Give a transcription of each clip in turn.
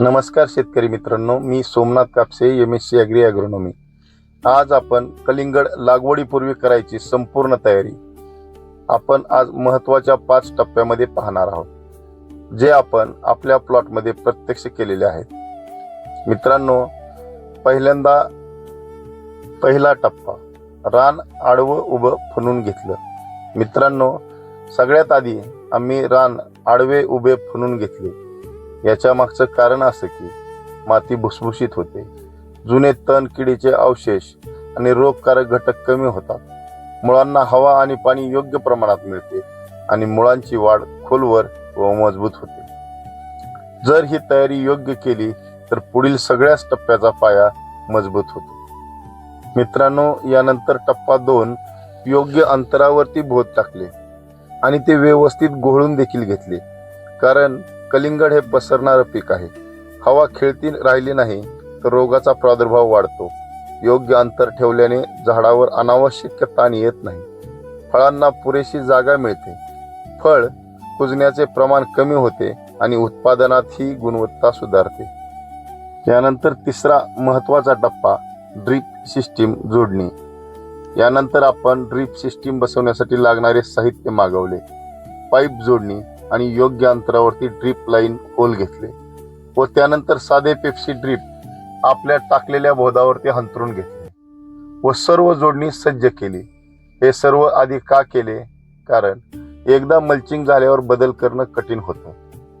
नमस्कार शेतकरी मित्रांनो मी Somnath Kapse M S C agri agronomy आज आपण कलिंगड लागवडीपूर्वी करायची संपूर्ण तयारी. आपण आज महत्त्वाच्या पाच टप्प्यामध्ये पाहणार आहोत जे आपण आपल्या प्लॉटमध्ये प्रत्यक्ष केलेले आहेत. मित्रांनो पहिल्यांदा पहिला टप्पा रान आडवं उभं फुनून घेतलं. मित्रांनो सगळ्यात आधी आम्ही रान आडवे उभे फुनून घेतले. याच्या मागचं कारण असं की माती भुसभुशीत होते. जुने तण किडीचे अवशेष आणि रोगकारक घटक कमी होतात. मुळांना हवा आणि पाणी योग्य प्रमाणात मिळते आणि मुळांची वाढ खोलवर व मजबूत होते. जर ही तयारी योग्य केली तर पुढील सगळ्याच टप्प्याचा पाया मजबूत होतो. मित्रांनो यानंतर टप्पा दोन योग्य अंतरावरती भोत टाकले आणि ते व्यवस्थित घोळून देखील घेतले. कारण कलिंगड हे पसरणारं पीक आहे. हवा खेळती राहिली नाही तर रोगाचा प्रादुर्भाव वाढतो. योग्य अंतर ठेवल्याने झाडावर अनावश्यक ताण येत नाही. फळांना पुरेशी जागा मिळते. फळ कुजण्याचे प्रमाण कमी होते आणि उत्पादनात ही गुणवत्ता सुधारते. यानंतर तिसरा महत्त्वाचा टप्पा ड्रीप सिस्टीम जोडणी. यानंतर आपण ड्रीप सिस्टीम बसवण्यासाठी लागणारे साहित्य मागवले. पाईप जोडणी आणि योग्य अंतरावरती ड्रीप लाईन होल घेतले व त्यानंतर साधे पेप्सी ड्रीप आपल्या टाकलेल्या बोधावरती हंतरून घेतले व सर्व जोडणी सज्ज केली. हे सर्व आधी का केले? कारण एकदा मल्चिंग झाल्यावर बदल करणं कठीण होतं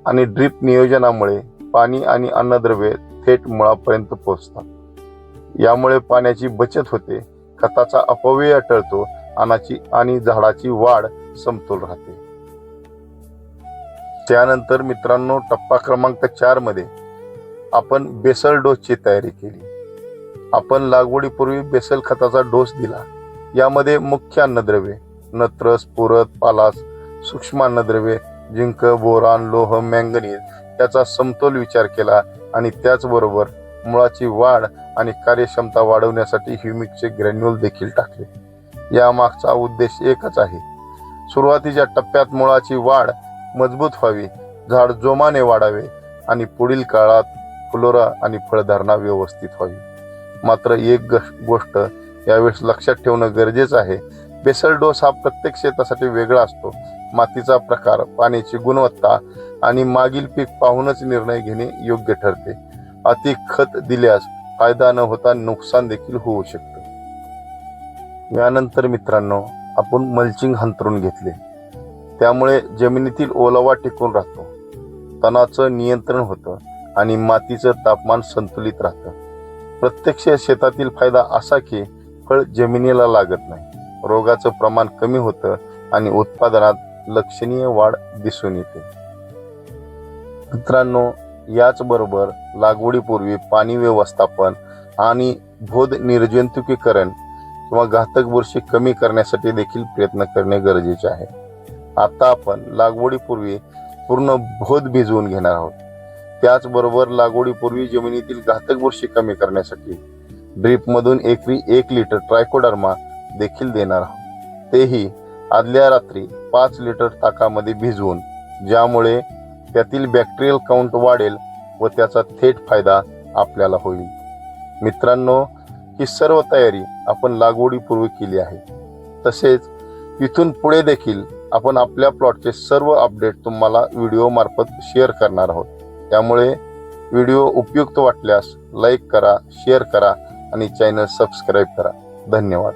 आणि ड्रीप नियोजनामुळे पाणी आणि अन्नद्रव्ये थेट मुळापर्यंत पोहोचतात यामुळे पाण्याची बचत होते खताचा अपव्यय टळतो अनाची आणि झाडाची वाढ समतोल राहते. त्यानंतर मित्रांनो टप्पा क्रमांक चारमध्ये आपण बेसल डोसची तयारी केली. आपण लागवडीपूर्वी बेसल खताचा डोस दिला. यामध्ये मुख्य अन्नद्रव्ये नत्रस पुरत पालास सूक्ष्म अन्नद्रव्ये जिंक बोरान लोह मँगनीज याचा समतोल विचार केला आणि त्याचबरोबर मुळाची वाढ आणि कार्यक्षमता वाढवण्यासाठी ह्युमिकचे ग्रॅन्युल देखील टाकले. यामागचा उद्देश एकच आहे. सुरुवातीच्या टप्प्यात मुळाची वाढ मजबूत व्हावी. झाड जोमाने वाढावे आणि पुढील काळात फुलोरा आणि फळधारणा व्यवस्थित व्हावी. मात्र एक गोष्ट यावेळेस लक्षात ठेवणं गरजेचं आहे. बेसल डोस हा प्रत्येक शेतासाठी वेगळा असतो. मातीचा प्रकार पाण्याची गुणवत्ता आणि मागील पीक पाहूनच निर्णय घेणे योग्य ठरते. अति खत दिल्यास फायदा न होता नुकसान देखील होऊ शकतं. यानंतर मित्रांनो आपण मल्चिंग हंतरून घेतले. त्यामुळे जमिनीतील ओलावा टिकून राहतो. तणाचं नियंत्रण होतं आणि मातीचं तापमान संतुलित राहतं. प्रत्यक्ष शेतातील फायदा असा की फळ जमिनीला लागत नाही. रोगाचं प्रमाण कमी होतं आणि उत्पादनात लक्षणीय वाढ दिसून येते. मित्रांनो याचबरोबर लागवडीपूर्वी पाणी व्यवस्थापन आणि बोध निर्जंतुकीकरण किंवा घातक बुरशी कमी करण्यासाठी देखील प्रयत्न करणे गरजेचे आहे. आता आपण लागवडीपूर्वी पूर्ण भोत भिजवून घेणार आहोत. त्याचबरोबर लागवडीपूर्वी जमिनीतील घातक बुरशी कमी करण्यासाठी ड्रीपमधून एकरी एक लिटर ट्रायकोडर्मा देखील देणार आहोत. तेही आदल्या रात्री पाच लिटर ताकामध्ये भिजवून ज्यामुळे त्यातील बॅक्टेरियल काउंट वाढेल व त्याचा थेट फायदा आपल्याला होईल. मित्रांनो ही सर्व तयारी आपण लागवडीपूर्वी केली आहे. तसेच इथून पुढे देखील आपण आपल्या प्लॉटचे सर्व अपडेट तुम्हाला व्हिडिओ मार्फत शेअर करणार आहोत. त्यामुळे व्हिडिओ उपयुक्त वाटल्यास लाईक करा शेअर करा आणि चॅनल सबस्क्राईब करा. धन्यवाद.